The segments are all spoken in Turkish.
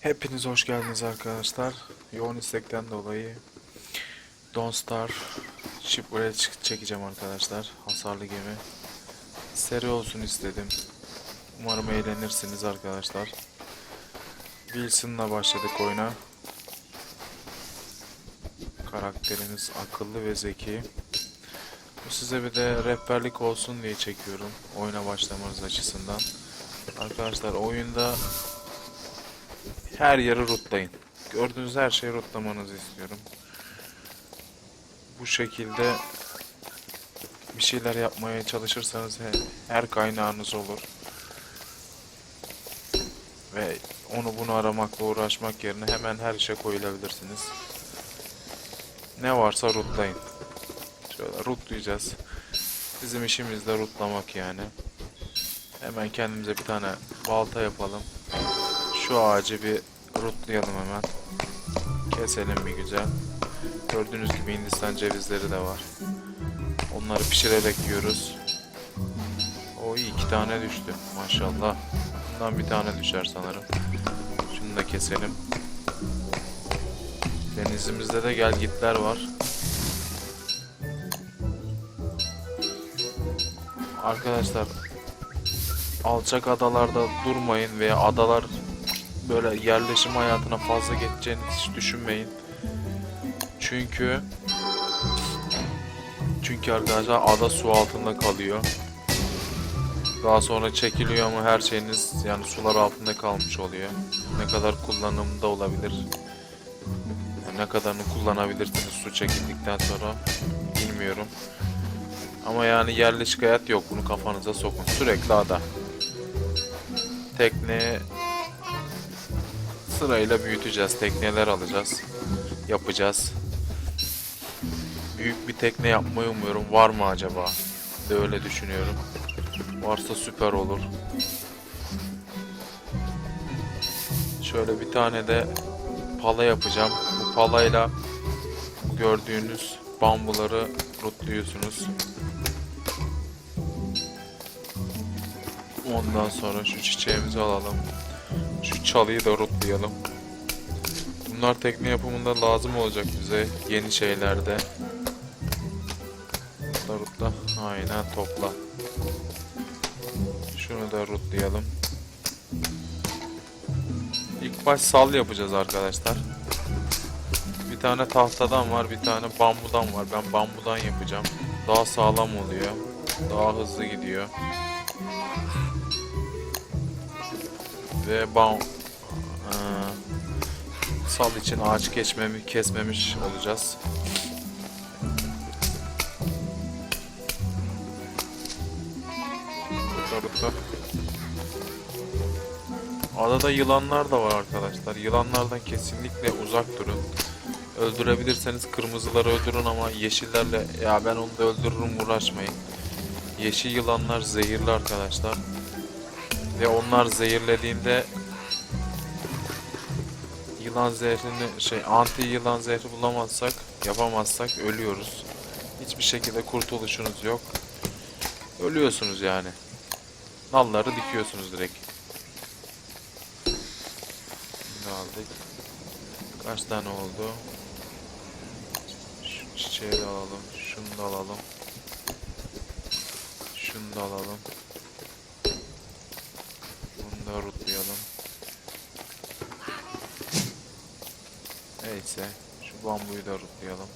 Hepiniz hoş geldiniz arkadaşlar. Yoğun istekten dolayı Don't Star Shipwreck çekeceğim arkadaşlar. Hasarlı gemi. Seri olsun istedim. Umarım eğlenirsiniz arkadaşlar. Wilson'la başladık oyuna. Karakterimiz akıllı ve zeki. Size bir de rehberlik olsun diye çekiyorum. Oyuna başlamanız açısından. Arkadaşlar oyunda her yeri rutlayın. Gördüğünüz her şeyi rutlamanızı istiyorum. Bu şekilde bir şeyler yapmaya çalışırsanız he- her kaynağınız olur. Ve onu bunu aramakla uğraşmak yerine hemen her işe koyulabilirsiniz. Ne varsa rutlayın. Şöyle rutlayacağız. Bizim işimiz de rutlamak yani. Hemen kendimize bir tane balta yapalım. Şu ağacı bir rutlayalım hemen. Keselim bir güzel. Gördüğünüz gibi Hindistan cevizleri de var. Onları pişirerek yiyoruz. O iyi iki tane düştü maşallah. Bundan bir tane düşer sanırım. Şunu da keselim. Denizimizde de gelgitler var. Arkadaşlar alçak adalarda durmayın veya adalar böyle yerleşim hayatına fazla geçeceğini hiç düşünmeyin. Çünkü çünkü arkadaşlar ada su altında kalıyor. Daha sonra çekiliyor ama her şeyiniz yani sular altında kalmış oluyor. Ne kadar kullanımda olabilir. Yani ne kadarını kullanabilirsiniz su çekildikten sonra bilmiyorum. Ama yani yerleşik hayat yok bunu kafanıza sokun. Sürekli ada. Tekne sırayla büyüteceğiz. Tekneler alacağız. Yapacağız. Büyük bir tekne yapmayı umuyorum. Var mı acaba? De öyle düşünüyorum. Varsa süper olur. Şöyle bir tane de pala yapacağım. Bu palayla gördüğünüz bambuları rutluyorsunuz. Ondan sonra şu çiçeğimizi alalım. Çalıyı da rutlayalım. Bunlar tekne yapımında lazım olacak bize yeni şeylerde. Rutla. Aynen topla. Şunu da rutlayalım. İlk baş sal yapacağız arkadaşlar. Bir tane tahtadan var, bir tane bambudan var. Ben bambudan yapacağım. Daha sağlam oluyor. Daha hızlı gidiyor. Ve bam sal için ağaç geçmemi kesmemiş olacağız. Rıta. Adada yılanlar da var arkadaşlar. Yılanlardan kesinlikle uzak durun. Öldürebilirseniz kırmızıları öldürün ama yeşillerle ya ben onu da öldürürüm uğraşmayın. Yeşil yılanlar zehirli arkadaşlar. Ve onlar zehirlediğinde yılan zehrini şey anti yılan zehri bulamazsak yapamazsak ölüyoruz. Hiçbir şekilde kurtuluşunuz yok. Ölüyorsunuz yani. Nalları dikiyorsunuz direkt. Bunu aldık. Kaç tane oldu? Şu çiçeği de alalım. Şunu da alalım. Şunu da alalım. Bunu da rutlayalım. Neyse. Şu bambuyu da rutlayalım.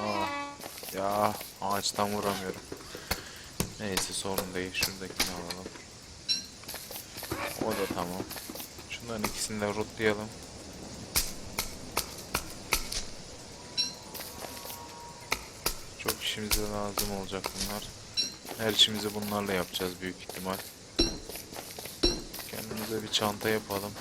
Aa, ya ağaçtan vuramıyorum. Neyse sorun değil. Şuradakini alalım. O da tamam. Şunların ikisini de rutlayalım. Çok işimize lazım olacak bunlar. Her işimizi bunlarla yapacağız büyük ihtimal. Kendimize bir çanta yapalım.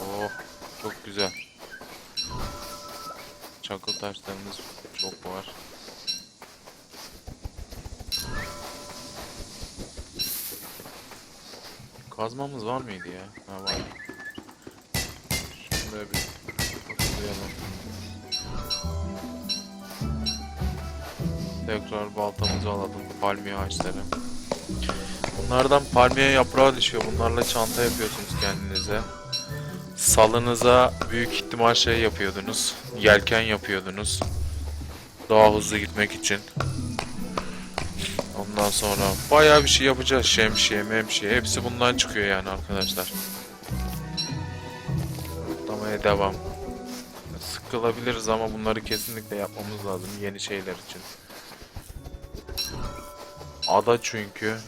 Oh, çok güzel. Çakıl taşlarımız çok var. Kazmamız var mıydı ya? Ha var. Şunu da bir Tekrar baltamızı alalım. Palmiye ağaçları. Bunlardan palmiye yaprağı düşüyor. Bunlarla çanta yapıyorsunuz kendinize. Salınıza büyük ihtimal şey yapıyordunuz. Yelken yapıyordunuz. Daha hızlı gitmek için. Ondan sonra bayağı bir şey yapacağız. Şemsiye, memsiye hepsi bundan çıkıyor yani arkadaşlar. Atlamaya devam. Sıkılabiliriz ama bunları kesinlikle yapmamız lazım yeni şeyler için. Ada çünkü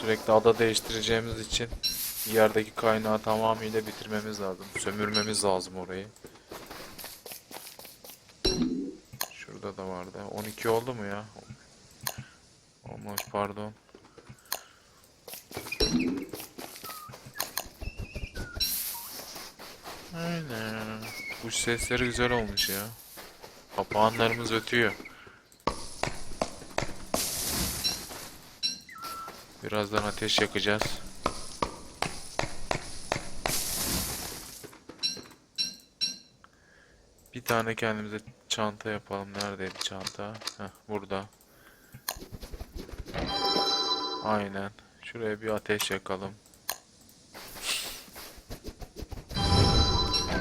sürekli ada değiştireceğimiz için yerdeki kaynağı tamamıyla bitirmemiz lazım. Sömürmemiz lazım orayı. Şurada da vardı. 12 oldu mu ya? Olmamış pardon. Aynen. Kuş sesleri güzel olmuş ya. Papağanlarımız ötüyor. Birazdan ateş yakacağız. Bir tane kendimize çanta yapalım. Neredeydi çanta? Heh, burada. Aynen. Şuraya bir ateş yakalım.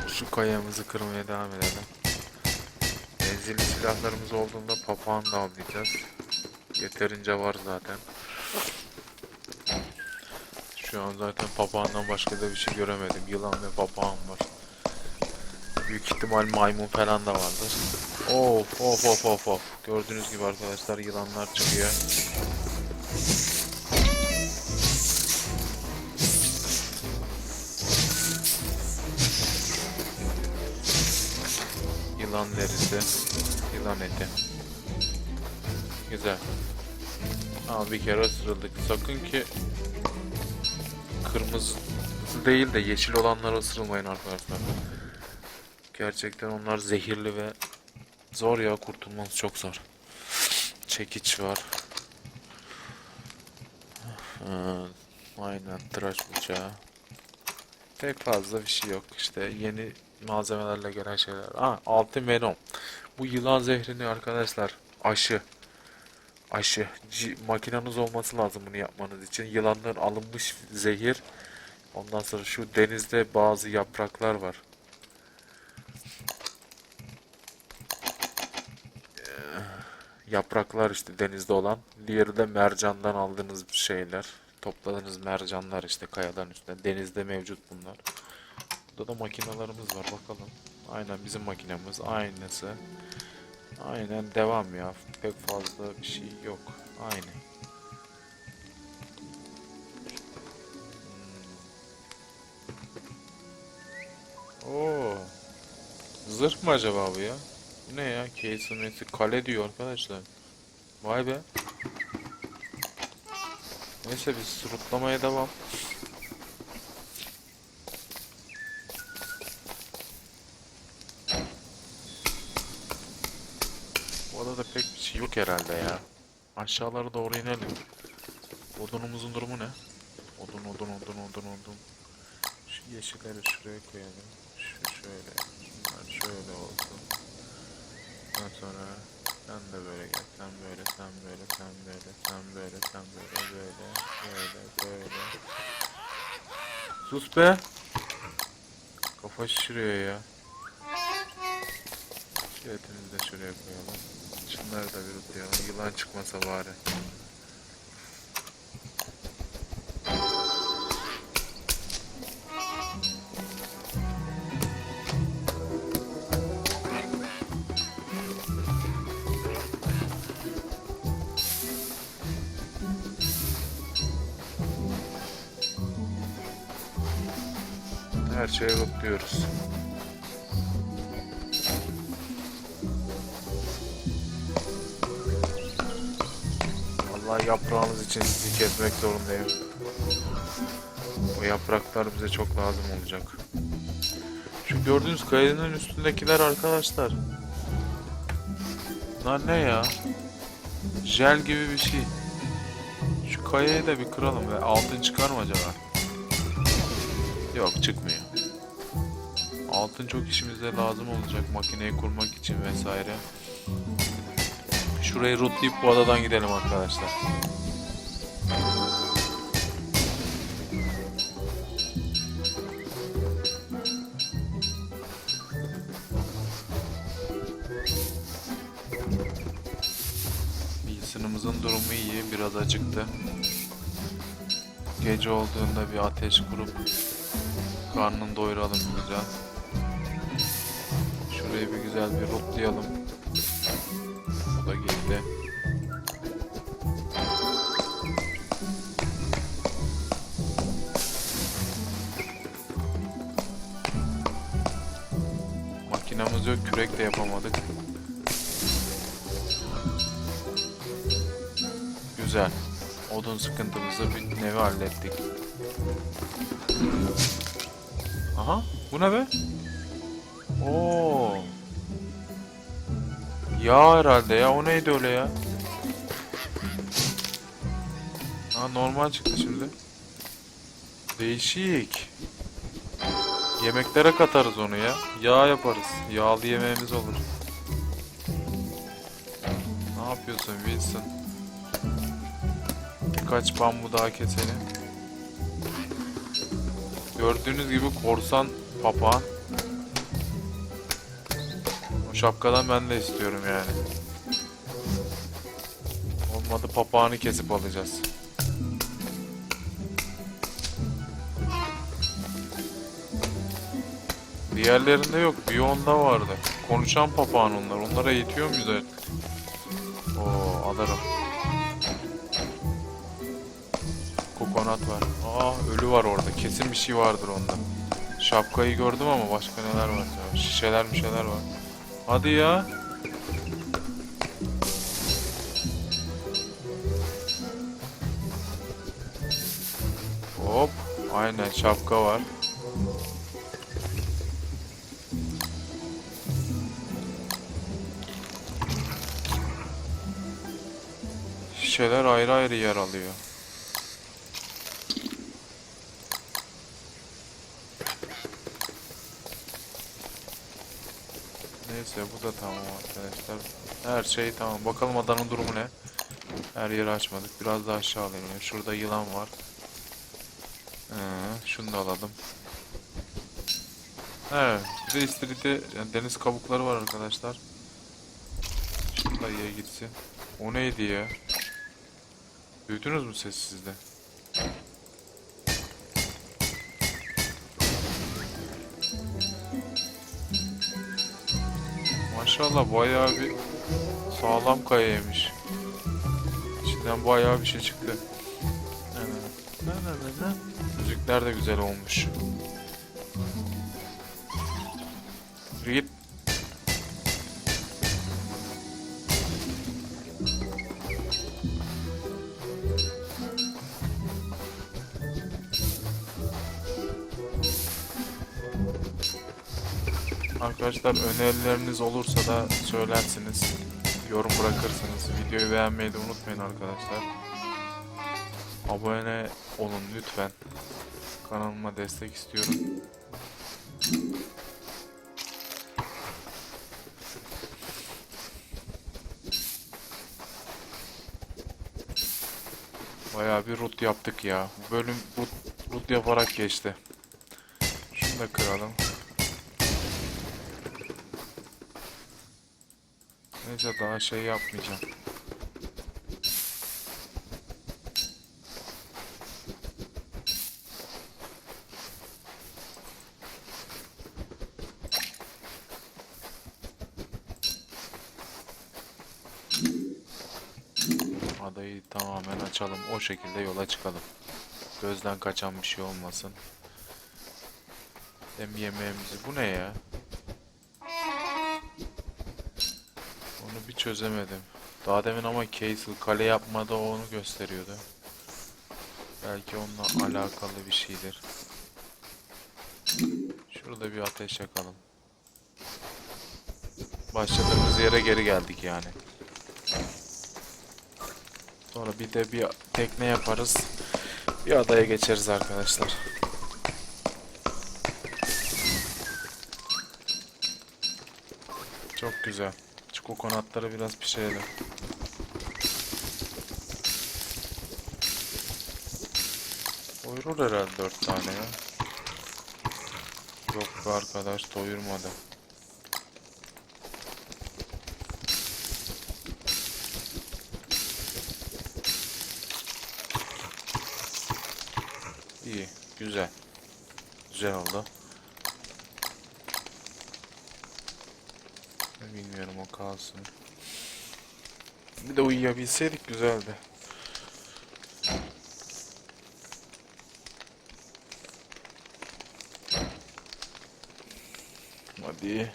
Şu kayamızı kırmaya devam edelim. Menzilli silahlarımız olduğunda papağan da avlayacağız. Yeterince var zaten. Şu an zaten papağandan başka da bir şey göremedim. Yılan ve papağan var. Büyük ihtimal maymun falan da vardır. Of of of of of. Gördüğünüz gibi arkadaşlar yılanlar çıkıyor. Yılan derisi, yılan eti. Güzel. Ama bir kere ısırıldık. Sakın ki kırmızı değil de yeşil olanlara ısırılmayın arkadaşlar. Gerçekten onlar zehirli ve zor ya kurtulması çok zor. Çekiç var. Ha, aynen tıraş bıçağı. Pek fazla bir şey yok işte yeni malzemelerle gelen şeyler. Ha altın venom. Bu yılan zehrini arkadaşlar aşı. Aşı. Makinanız olması lazım bunu yapmanız için. Yılandan alınmış zehir. Ondan sonra şu denizde bazı yapraklar var. Ee, Yapraklar işte denizde olan. Diğeri de mercandan aldığınız şeyler. Topladığınız mercanlar işte kayaların üstünde. Denizde mevcut bunlar. Burada da makinalarımız var bakalım. Aynen bizim makinemiz. Aynısı. Aynen devam ya. Pek fazla bir şey yok. Aynı. Hmm. Oo. Zırh mı acaba bu ya? Bu ne ya? Case Mesi kale diyor arkadaşlar. Vay be. Neyse biz surutlamaya devam. Bu adada pek bir şey yok herhalde ya. Aşağılara doğru inelim. Odunumuzun durumu ne? Odun, odun, odun, odun, odun. Şu yeşilleri şuraya koyalım. Şu şöyle. Şunlar şöyle olsun. Ondan sonra sen de böyle gel. Sen böyle, sen böyle, sen böyle, sen böyle, sen böyle, böyle, böyle, böyle. Sus be! Kafa şişiriyor ya. Şiretimizi de şuraya koyalım. Şunları da bir tutayalım. Yılan çıkmasa bari. Her şeyi rotluyoruz. Vallahi yaprağınız için sizi kesmek zorundayım. Bu yapraklar bize çok lazım olacak. Şu gördüğünüz kayanın üstündekiler arkadaşlar. Bunlar ne ya? Jel gibi bir şey. Şu kayayı da bir kıralım ve altın çıkar mı acaba? Yok çıkmıyor. Altın çok işimize lazım olacak makineyi kurmak için vesaire. Şurayı rootlayıp bu adadan gidelim arkadaşlar. Bilgisayarımızın durumu iyi, biraz acıktı. Gece olduğunda bir ateş kurup karnını doyuralım güzel. Şurayı bir güzel bir rootlayalım. Makinamız yok, kürek de yapamadık. Güzel. Odun sıkıntımızı bir nevi hallettik. Aha, bu ne be? Oo. Ya herhalde ya, o neydi öyle ya? Ha normal çıktı şimdi. Değişik. Yemeklere katarız onu ya. Yağ yaparız. Yağlı yemeğimiz olur. Ne yapıyorsun Wilson? Birkaç bambu daha keselim. Gördüğünüz gibi korsan papağan. O şapkadan ben de istiyorum yani. Olmadı papağanı kesip alacağız. Diğerlerinde yok. Biyon'da vardı. Konuşan papağan onlar. Onlara yetiyor muyuz artık? Oo alırım. Kokonat var. Aa ölü var orada. Kesin bir şey vardır onda. Şapkayı gördüm ama başka neler var? Şişeler bir şeyler var. Hadi ya. Hop. Aynen şapka var. Şişeler ayrı ayrı yer alıyor. Neyse bu da tamam arkadaşlar. Her şey tamam. Bakalım adanın durumu ne? Her yeri açmadık. Biraz daha aşağı alayım. Şurada yılan var. Ee, şunu da alalım. Evet. Bir de istiridye yani deniz kabukları var arkadaşlar. Şunu da ye gitsin. O neydi ya? Duydunuz mu ses sizde? Maşallah bayağı bir sağlam kayaymış. İçinden bayağı bir şey çıktı. Müzikler de güzel olmuş. Git. Arkadaşlar önerileriniz olursa da söylersiniz. Yorum bırakırsınız. Videoyu beğenmeyi de unutmayın arkadaşlar. Abone olun lütfen. Kanalıma destek istiyorum. Bayağı bir root yaptık ya. Bölüm root, root yaparak geçti. Şunu da kıralım. Neyse daha şey yapmayacağım. Adayı tamamen açalım. O şekilde yola çıkalım. Gözden kaçan bir şey olmasın. Hem yemeğimizi... Bu ne ya? Çözemedim. Daha demin ama Castle kale yapmada onu gösteriyordu. Belki onunla alakalı bir şeydir. Şurada bir ateş yakalım. Başladığımız yere geri geldik yani. Sonra bir de bir tekne yaparız. Bir adaya geçeriz arkadaşlar. Çok güzel. Kokonatları biraz pişirelim. Doyurur herhalde dört tane ya. Yok be arkadaş doyurmadı. İyi, güzel. Güzel oldu. Bilmiyorum o kalsın. Bir de uyuyabilseydik güzeldi. Hadi.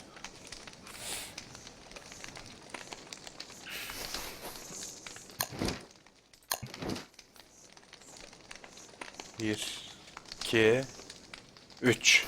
Bir, iki, üç.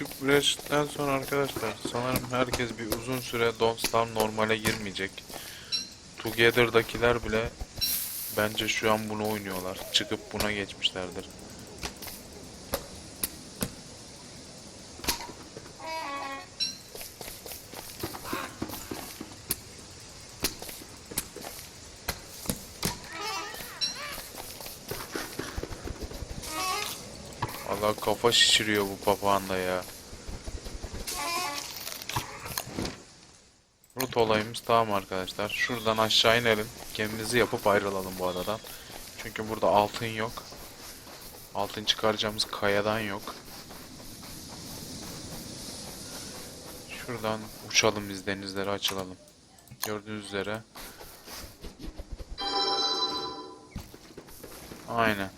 Bu Shipwreck'ten sonra arkadaşlar sanırım herkes bir uzun süre Don't Starve normale girmeyecek. Together'dakiler bile bence şu an bunu oynuyorlar. Çıkıp buna geçmişlerdir. Allah kafa şişiriyor bu papağan da ya. Rut olayımız tamam arkadaşlar. Şuradan aşağı inelim. Gemimizi yapıp ayrılalım bu adadan. Çünkü burada altın yok. Altın çıkaracağımız kayadan yok. Şuradan uçalım biz denizlere açılalım. Gördüğünüz üzere. Aynen.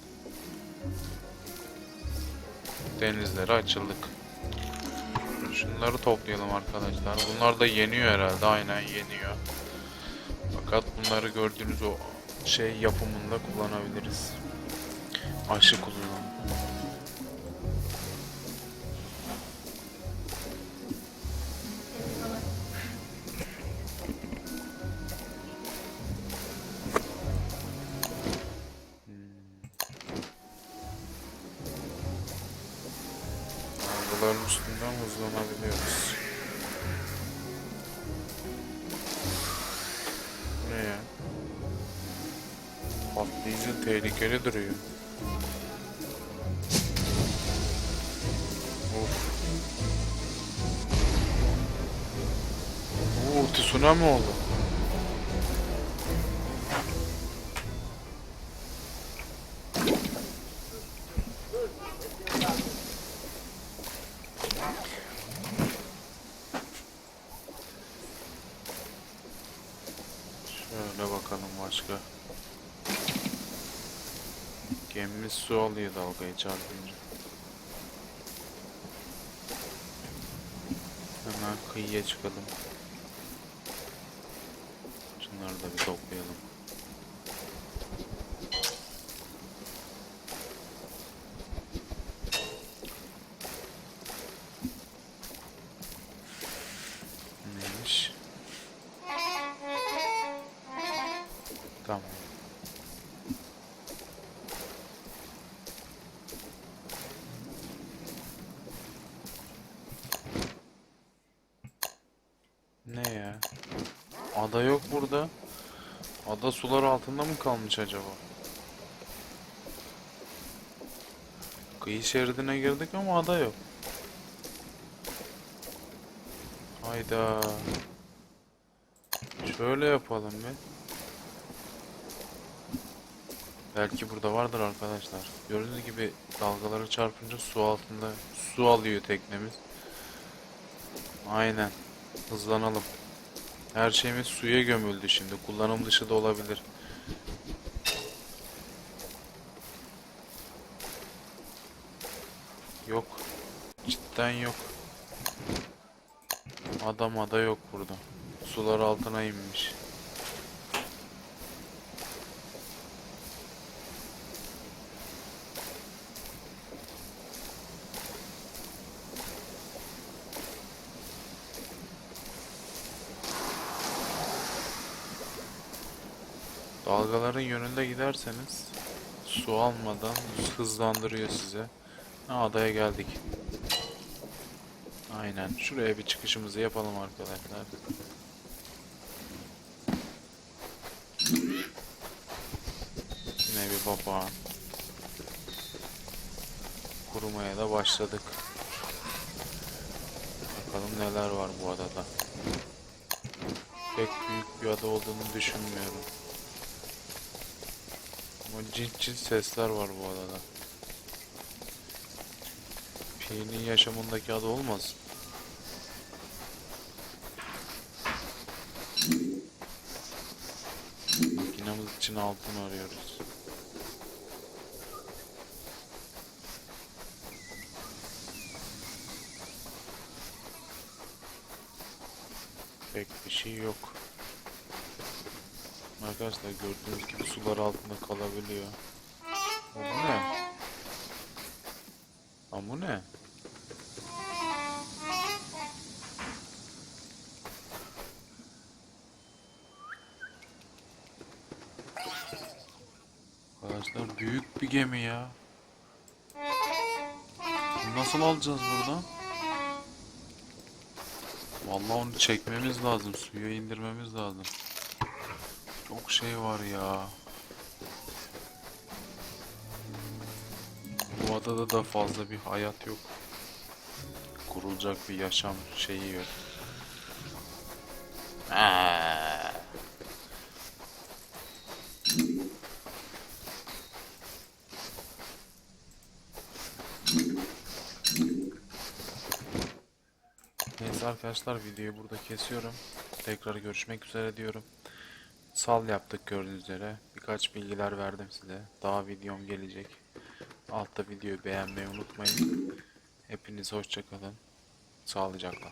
Denizlere açıldık. Şunları toplayalım arkadaşlar. Bunlar da yeniyor herhalde. Aynen yeniyor. Fakat bunları gördüğünüz o şey yapımında kullanabiliriz. Aşı kullanalım. или dalgayı çarpınca. Hemen kıyıya çıkalım. Şunları da bir toplayalım. Neymiş? Tamam. Ne ya? Ada yok burada. Ada sular altında mı kalmış acaba? Kıyı şeridine girdik ama ada yok. Hayda. Şöyle yapalım bir. Belki burada vardır arkadaşlar. Gördüğünüz gibi dalgalara çarpınca su altında su alıyor teknemiz. Aynen. Hızlanalım. Her şeyimiz suya gömüldü şimdi. Kullanım dışı da olabilir. Yok. Cidden yok. Adam ada yok burada. Sular altına inmiş. Dalgaların yönünde giderseniz su almadan hızlandırıyor size. Ha, adaya geldik. Aynen. Şuraya bir çıkışımızı yapalım arkadaşlar. Yine bir papağan. Kurumaya da başladık. Bakalım neler var bu adada. Pek büyük bir ada olduğunu düşünmüyorum. Ama cin cin sesler var bu adada. Pi'nin yaşamındaki ada olmaz. Makinamız için altın arıyoruz. Pek bir şey yok. Arkadaşlar gördüğünüz gibi sular altında kalabiliyor. Bu ne? Lan bu ne? Arkadaşlar büyük bir gemi ya. Nasıl alacağız buradan? Vallahi onu çekmemiz lazım. Suya indirmemiz lazım. Çok şey var ya. Bu adada da fazla bir hayat yok. Kurulacak bir yaşam şeyi yok. Aa. Neyse arkadaşlar videoyu burada kesiyorum. Tekrar görüşmek üzere diyorum. Sal yaptık gördüğünüz üzere. Birkaç bilgiler verdim size. Daha videom gelecek. Altta videoyu beğenmeyi unutmayın. Hepiniz hoşçakalın. Sağlıcakla.